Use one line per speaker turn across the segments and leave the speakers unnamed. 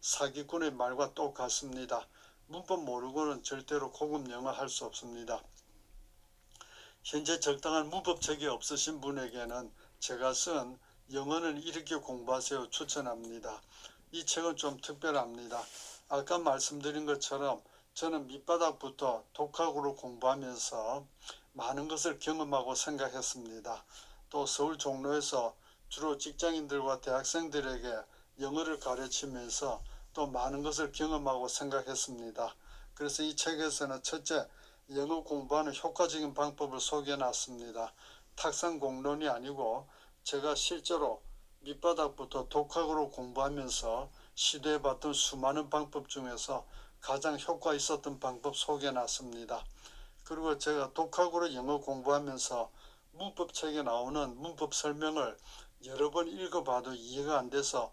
사기꾼의 말과 똑같습니다. 문법 모르고는 절대로 고급 영어 할 수 없습니다. 현재 적당한 문법책이 없으신 분에게는 제가 쓴 영어는 이렇게 공부하세요 추천합니다. 이 책은 좀 특별합니다. 아까 말씀드린 것처럼 저는 밑바닥부터 독학으로 공부하면서 많은 것을 경험하고 생각했습니다. 또 서울 종로에서 주로 직장인들과 대학생들에게 영어를 가르치면서 또 많은 것을 경험하고 생각했습니다. 그래서 이 책에서는 첫째 영어 공부하는 효과적인 방법을 소개해 놨습니다. 탁상 공론이 아니고 제가 실제로 밑바닥부터 독학으로 공부하면서 시도해 봤던 수많은 방법 중에서 가장 효과 있었던 방법 소개해 놨습니다. 그리고 제가 독학으로 영어 공부하면서 문법책에 나오는 문법 설명을 여러 번 읽어봐도 이해가 안 돼서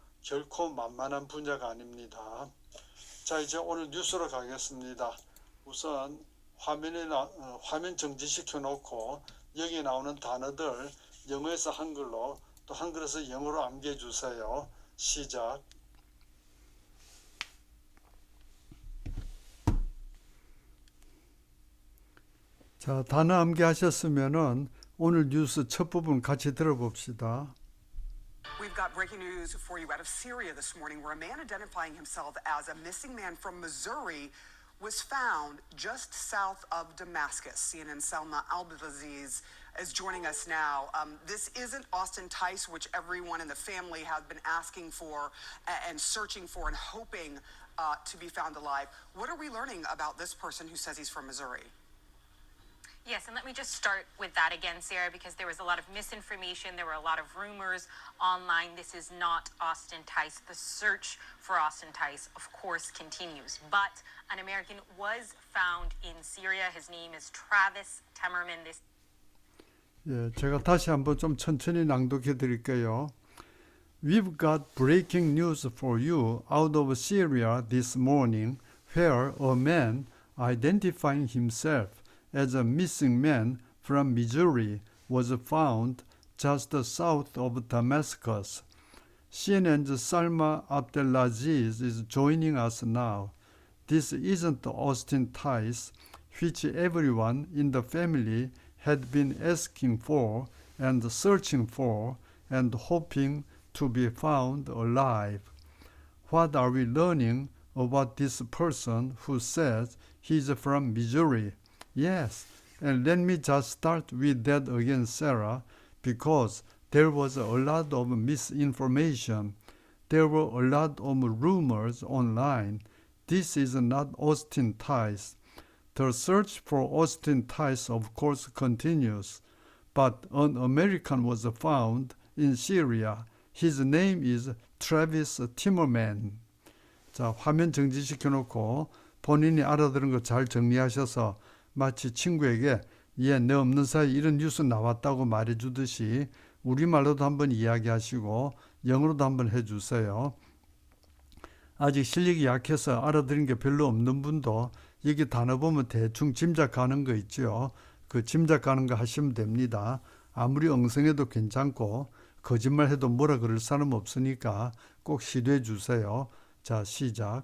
결코 만만한 분야가 아닙니다. 자 이제 오늘 뉴스로 가겠습니다. 우선 화면에 나, 어, 화면 정지시켜 놓고 여기 나오는 단어들 영어에서 한글로 또 한글에서 영어로 암기해 주세요. 시작. 자, 단어 암기하셨으면은 오늘 뉴스 첫 부분 같이 들어봅시다.
We've got breaking news for you out of Syria this morning where a man identifying himself as a missing man from Missouri was found just south of Damascus. CNN Selma Albaziz is joining us now. Um, this isn't Austin Tice, which everyone in the family has been asking for and searching for and hoping uh, to be found alive. What are we learning about this person who says he's from Missouri?
Yes, and let me just start with that again, Sarah, because there was a lot of misinformation. There were a lot of rumors online. This is not Austin Tice. The search for Austin Tice, of course, continues. But an American was found in Syria. His name is Travis Temerman. This
예, 제가 다시 한번 좀 천천히 낭독해 드릴게요. We've got breaking news for you out of Syria this morning, where a man identifying himself as a missing man from Missouri was found just south of Damascus. CNN's Salma Abdelaziz is joining us now. This isn't Austin Tice, which everyone in the family had been asking for and searching for and hoping to be found alive. What are we learning about this person who says he's from Missouri? Yes, and let me just start with that again, Sarah, because there was a lot of misinformation. There were a lot of rumors online. This is not Austin Tice. The search for Austin Tice, of course, continues, but an American was found in Syria. His name is Travis Timmerman. 자, 화면 정지시켜 놓고 본인이 알아들은 거 잘 정리하셔서 마치 친구에게 예, 내 없는 사이 이런 뉴스 나왔다고 말해 주듯이 우리말로도 한번 이야기하시고 영어로도 한번 해 주세요. 아직 실력이 약해서 알아들은 게 별로 없는 분도 여기 단어 보면 대충 짐작가는 거 있죠. 그 짐작가는 거 하시면 됩니다. 아무리 엉성해도 괜찮고 거짓말해도 뭐라 그럴 사람 없으니까 꼭 시도해 주세요. 자, 시작.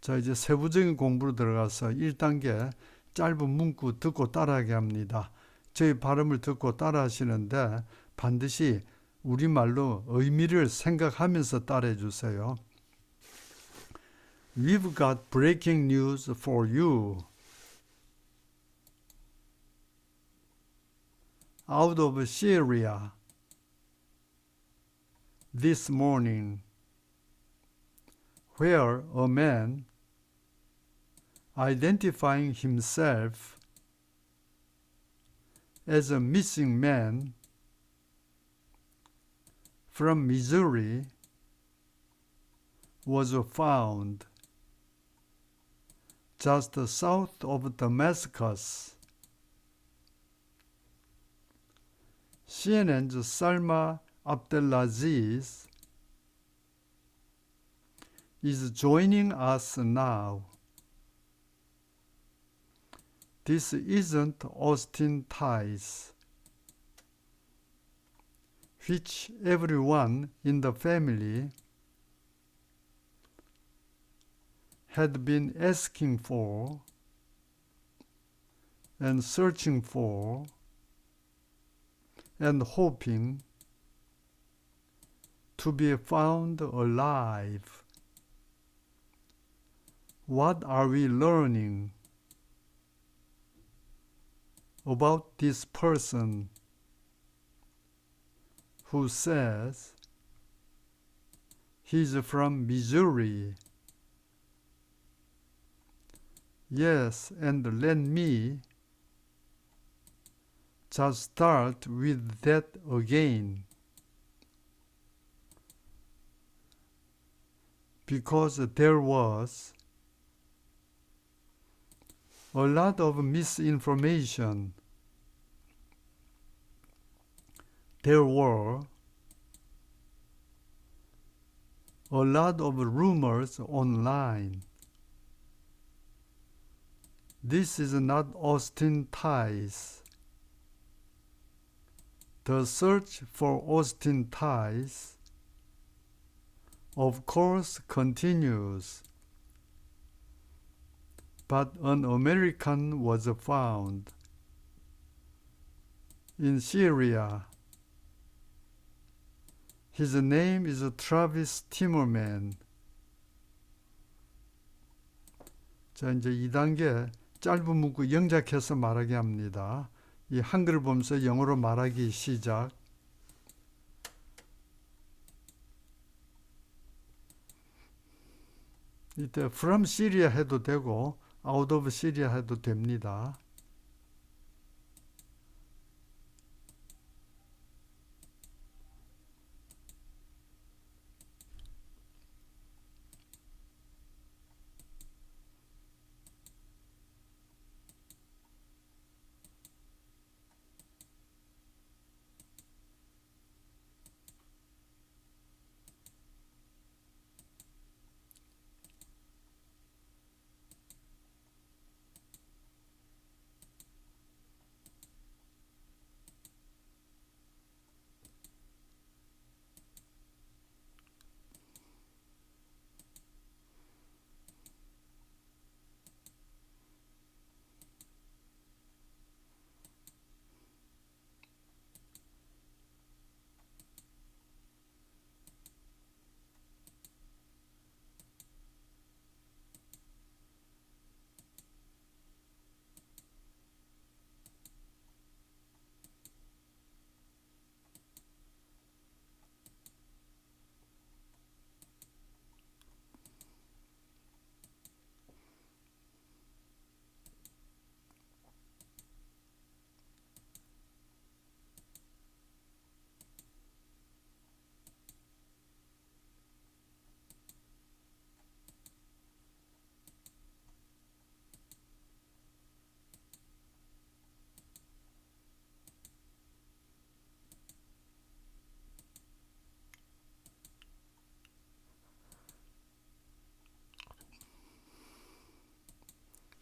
자, 이제 세부적인 공부로 들어가서 1단계 짧은 문구 듣고 따라하게 합니다. 저희 발음을 듣고 따라 하시는데 반드시 우리말로 의미를 생각하면서 따라해 주세요. We've got breaking news for you. Out of Syria this morning, where a man identifying himself as a missing man from Missouri was found just south of Damascus. CNN's Salma Abdelaziz is joining us now. This isn't Austin Ties, which everyone in the family had been asking for and searching for and hoping to be found alive. What are we learning about this person who says he's from Missouri? Yes, and let me just start with that again. Because there was a lot of misinformation. There were a lot of rumors online. This is not Austin Ties. The search for Austin Ties, of course, continues. But an American was found in Syria. His name is Travis Timmerman. 자, 이제 2단계 짧은 문구 영작해서 말하게 합니다. 이 한글 보면서 영어로 말하기 시작. 이때 from Syria 해도 되고 out of Syria 해도 됩니다.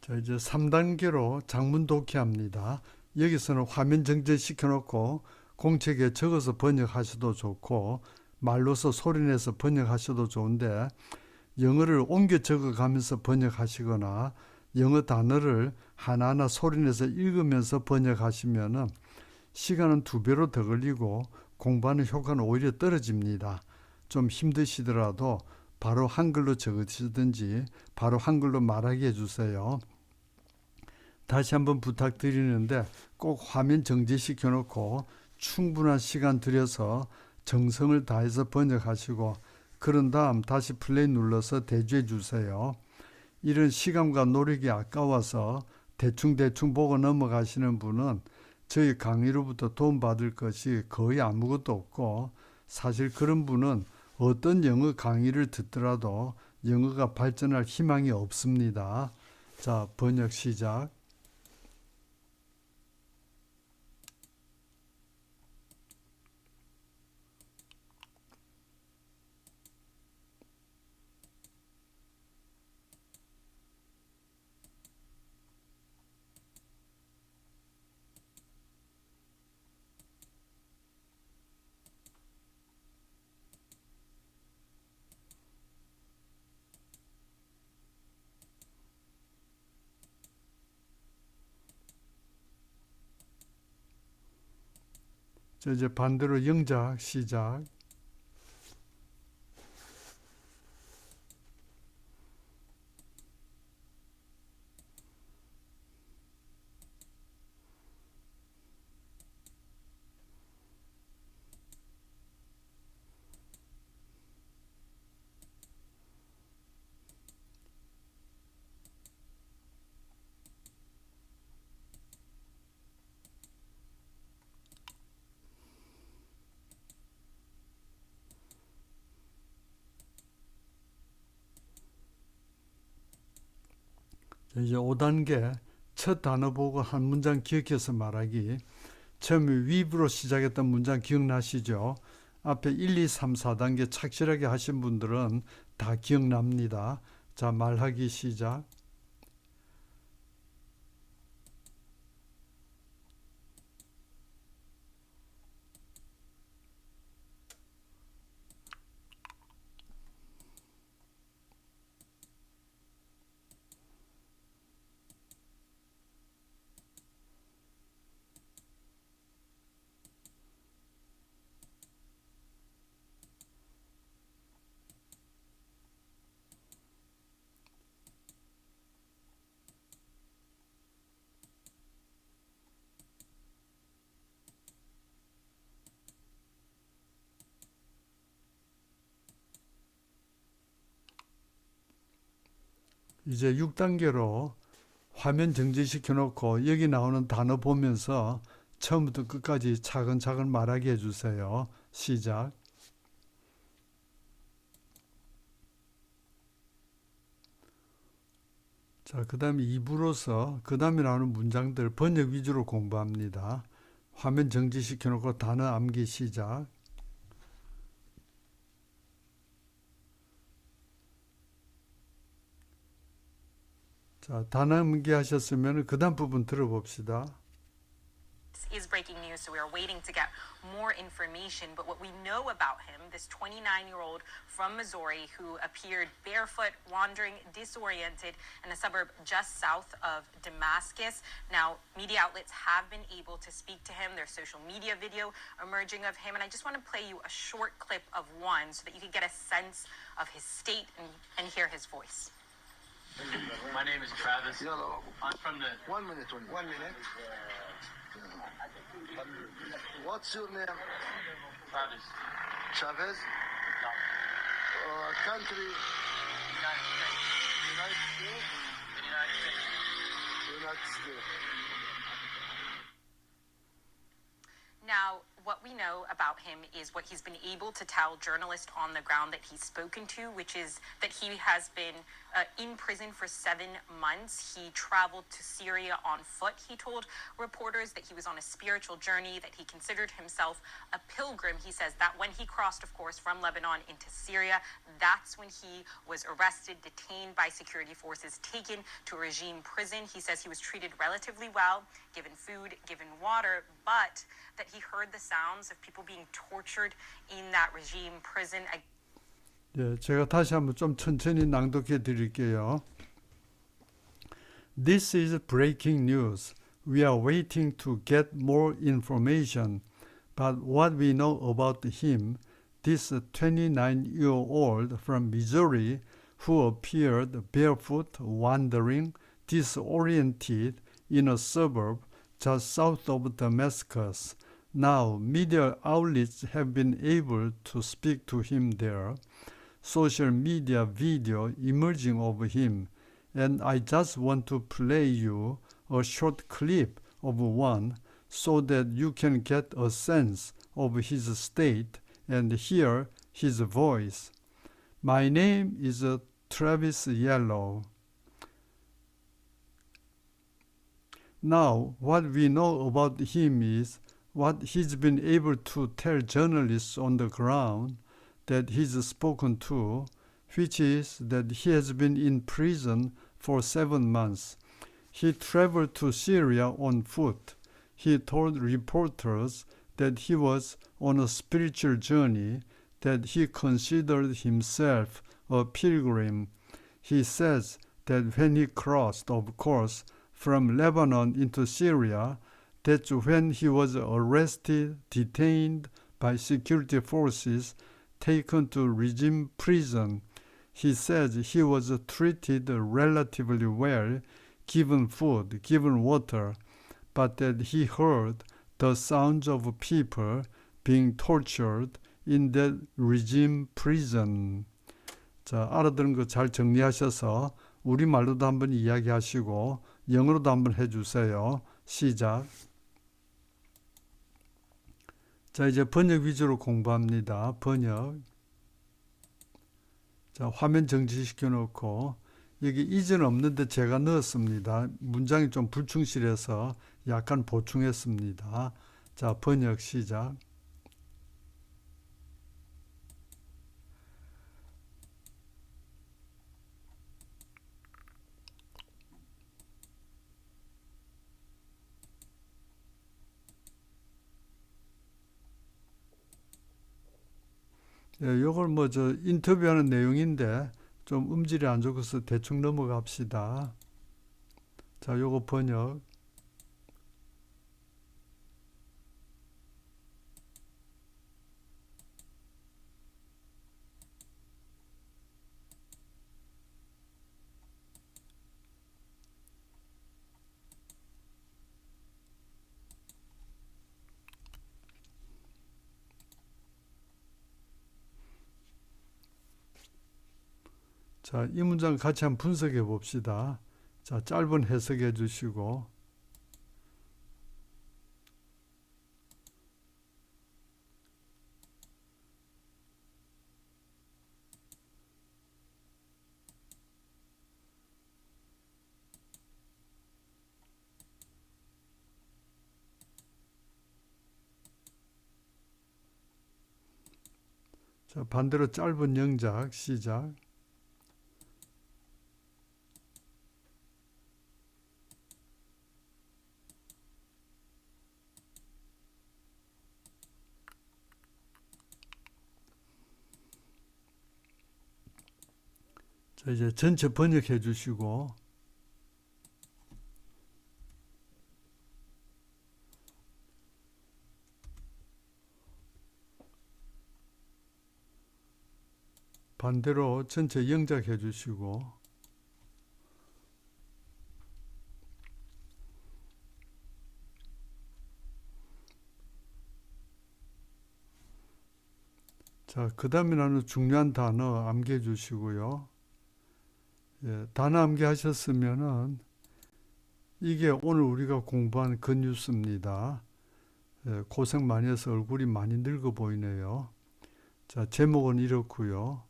자, 이제 3단계로 장문 독해합니다. 여기서는 화면 정지시켜 놓고 공책에 적어서 번역하셔도 좋고 말로서 소리내서 번역하셔도 좋은데 영어를 옮겨 적어 가면서 번역하시거나 영어 단어를 하나하나 소리내서 읽으면서 번역하시면은 시간은 두 배로 더 걸리고 공부하는 효과는 오히려 떨어집니다. 좀 힘드시더라도 바로 한글로 적으시든지 바로 한글로 말하게 해주세요. 다시 한번 부탁드리는데 꼭 화면 정지시켜 놓고 충분한 시간 들여서 정성을 다해서 번역하시고 그런 다음 다시 플레이 눌러서 대주해 주세요. 이런 시간과 노력이 아까워서 대충대충 보고 넘어가시는 분은 저희 강의로부터 도움받을 것이 거의 아무것도 없고 사실 그런 분은 어떤 영어 강의를 듣더라도 영어가 발전할 희망이 없습니다. 자, 번역 시작. 이제 반대로 영작 시작. 자, 이제 5단계 첫 단어 보고 한 문장 기억해서 말하기. 처음에 위브로 시작했던 문장 기억나시죠? 앞에 1, 2, 3, 4단계 착실하게 하신 분들은 다 기억납니다. 자, 말하기 시작. 이제 6단계로 화면 정지시켜 놓고 여기 나오는 단어 보면서 처음부터 끝까지 차근차근 말하게 해주세요. 시작. 자, 그 다음에 2부로서 그 다음에 나오는 문장들 번역 위주로 공부합니다. 화면 정지시켜 놓고 단어 암기 시작. 자, 단어 암기 하셨으면 그 다음 부분 들어봅시다.
This is breaking news, so we are waiting to get more information. But what we know about him, this 29 year old from Missouri who appeared barefoot, wandering, disoriented in a suburb just south of Damascus. Now, media outlets have been able to speak to him. There's social media video emerging of him. And I just want to play you a short clip of one so that you can get a sense of his state and, and hear his voice.
My name is Travis.
Yellow.
I'm from the.
One minute, one minute.
One minute.
What's your name?
Travis.
Chavez?
No.
Uh, country?
United States.
United States?
The United States.
United States.
Now, what we know about him is what he's been able to tell journalists on the ground that he's spoken to, which is that he has been uh, in prison for seven months. He traveled to Syria on foot. He told reporters that he was on a spiritual journey, that he considered himself a pilgrim. He says that when he crossed, of course, from Lebanon into Syria, that's when he was arrested, detained by security forces, taken to a regime prison. He says he was treated relatively well, given food, given water, but that he heard the sounds of people being tortured in that regime prison.
예, 제가 다시 한번 좀 천천히 낭독해 드릴게요. This is breaking news. We are waiting to get more information. But what we know about him, this 29 year old from Missouri who appeared barefoot, wandering, disoriented in a suburb just south of Damascus. now, media outlets have been able to speak to him there social media video emerging of him, and I just want to play you a short clip of one so that you can get a sense of his state and hear his voice. My name is uh, Travis Yellow. Now, what we know about him is what he's been able to tell journalists on the ground that he's spoken to, which is that he has been in prison for seven months. He traveled to Syria on foot. He told reporters that he was on a spiritual journey, that he considered himself a pilgrim. He says that when he crossed, of course, from Lebanon into Syria, that's when he was arrested, detained by security forces, taken to regime prison. He says he was treated relatively well, given food, given water, but that he heard the sounds of people being tortured in that regime prison. 자, 알아들은 거 잘 정리하셔서 우리말로도 한번 이야기하시고 영어로도 한번 해주세요. 시작. 자, 이제 번역 위주로 공부합니다. 번역. 자, 화면 정지시켜 놓고 여기 이전 없는데 제가 넣었습니다. 문장이 좀 불충실해서 약간 보충했습니다. 자, 번역 시작. 예, 요걸 뭐 저 인터뷰하는 내용인데 좀 음질이 안 좋아서 대충 넘어갑시다. 자, 요거 번역. 자, 이 문장 같이 한번 분석해 봅시다. 자, 짧은 해석해 주시고. 자, 반대로 짧은 영작 시작. 자, 이제 전체 번역해 주시고 반대로 전체 영작해 주시고 자, 그 다음에 나는 중요한 단어 암기해 주시고요. 예, 단어 암기하셨으면은 이게 오늘 우리가 공부한 그 뉴스입니다. 예, 고생 많이 해서 얼굴이 많이 늙어 보이네요. 자, 제목은 이렇고요.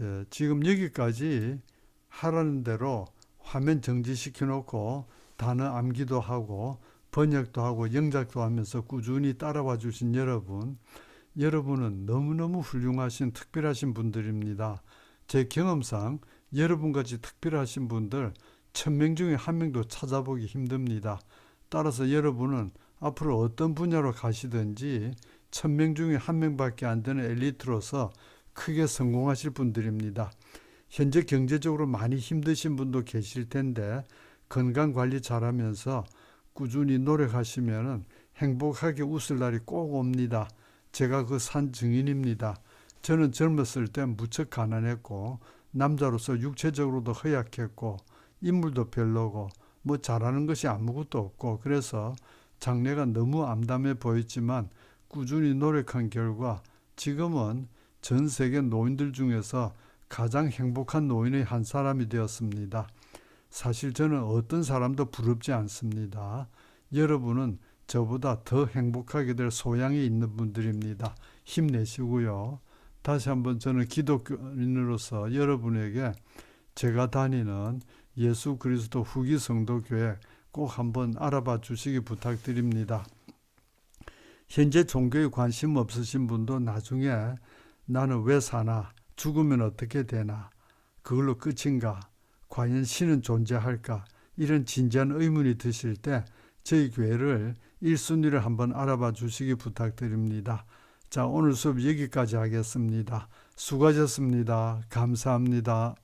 예, 지금 여기까지 하라는 대로 화면 정지시켜 놓고 단어 암기도 하고 번역도 하고 영작도 하면서 꾸준히 따라와 주신 여러분, 여러분은 너무너무 훌륭하신 특별하신 분들입니다. 제 경험상 여러분같이 특별하신 분들 천 명 중에 한 명도 찾아보기 힘듭니다. 따라서 여러분은 앞으로 어떤 분야로 가시든지 천 명 중에 한 명밖에 안 되는 엘리트로서 크게 성공하실 분들입니다. 현재 경제적으로 많이 힘드신 분도 계실 텐데 건강 관리 잘하면서 꾸준히 노력하시면은 행복하게 웃을 날이 꼭 옵니다. 제가 그 산 증인입니다. 저는 젊었을 때 무척 가난했고 남자로서 육체적으로도 허약했고 인물도 별로고 뭐 잘하는 것이 아무것도 없고 그래서 장래가 너무 암담해 보였지만 꾸준히 노력한 결과 지금은 전 세계 노인들 중에서 가장 행복한 노인의 한 사람이 되었습니다. 사실 저는 어떤 사람도 부럽지 않습니다. 여러분은 저보다 더 행복하게 될 소양이 있는 분들입니다. 힘내시고요. 다시 한번 저는 기독교인으로서 여러분에게 제가 다니는 예수 그리스도 후기 성도교회 꼭 한번 알아봐 주시기 부탁드립니다. 현재 종교에 관심 없으신 분도 나중에 나는 왜 사나? 죽으면 어떻게 되나? 그걸로 끝인가? 과연 신은 존재할까? 이런 진지한 의문이 드실 때 저희 교회를 1순위를 한번 알아봐 주시기 부탁드립니다. 자, 오늘 수업 여기까지 하겠습니다. 수고하셨습니다. 감사합니다.